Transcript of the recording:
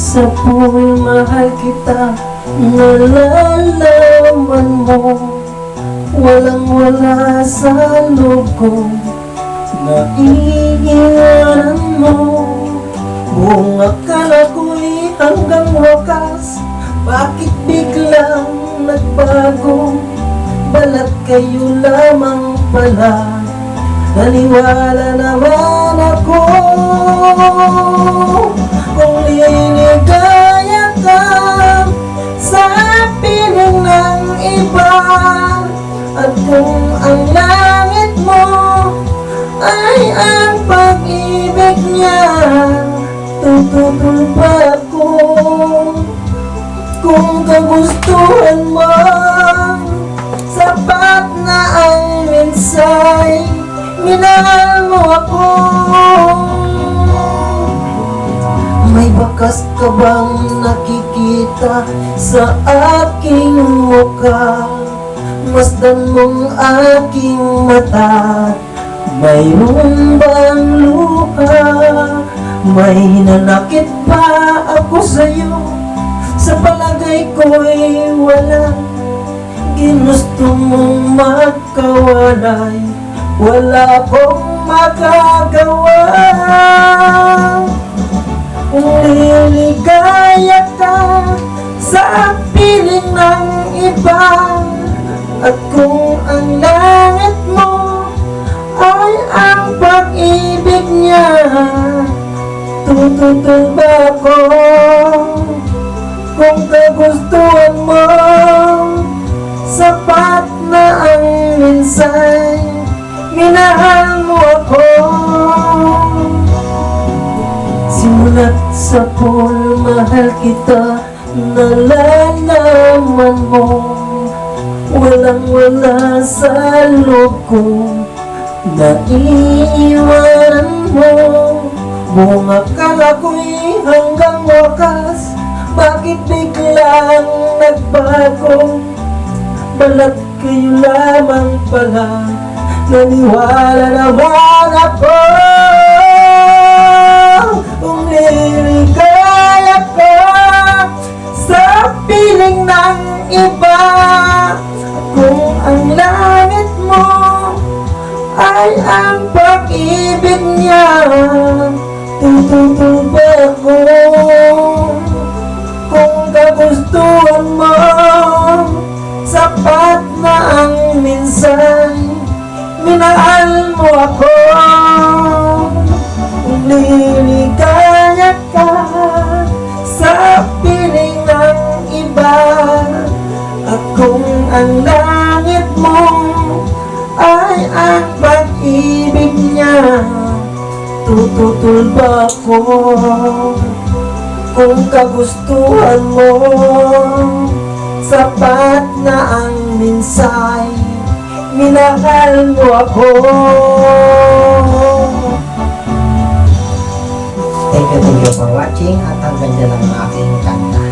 sa po'y mahal kita. Nalalaman mo Walang wala sa loob ko. Naiiwanan mo. Buong akala ko'y hanggang wakas Bakit biglang nagbago? Balat kayo lamang pala. Naniwala naman ako Kung liligaya ka Sa piling ng iba At kung ang langit mo Ay ang pag-ibig niya Tututol pa ako Kung kagustuhan mo Sapat na ang minsay Minahal mo ako May bakas ka bang nakikita Sa aking mukha Masdan mong aking mata. Mayroon bang luha May nanakit ba ako sa'yo. Sa palagay ko'y wala. Ginusto mong magkawalay. Wala akong magagawa pag-ibig niya Tututol ba ako. Kung kagustuhan mo Sapat na ang minsay Minahal mo ako. Simulat sa pool Mahal kita Nalalaman mo. Walang wala sa loob ko Naiiwanan mo. Buong akala ko'y hanggang wakas. Bakit biglang nagbago? Balat kayo lamang pala. Naniwala naman ako. Kung liligaya ka Sa piling ng iba. Kung ang mo Ay ang pag-ibig niya. Tututol ba ako Kung kagustuhan mo. Sapat na ang minsan Minahal mo ako. Kung liligaya ka Sa piling ng iba. At kung ang langit mo Ay ang pag-ibig niya Tututol ba ako Kung kagustuhan mo Sapat na ang minsay. Minahal mo ako. Thank you, thank you for watching at ang ganda ng aking kanta.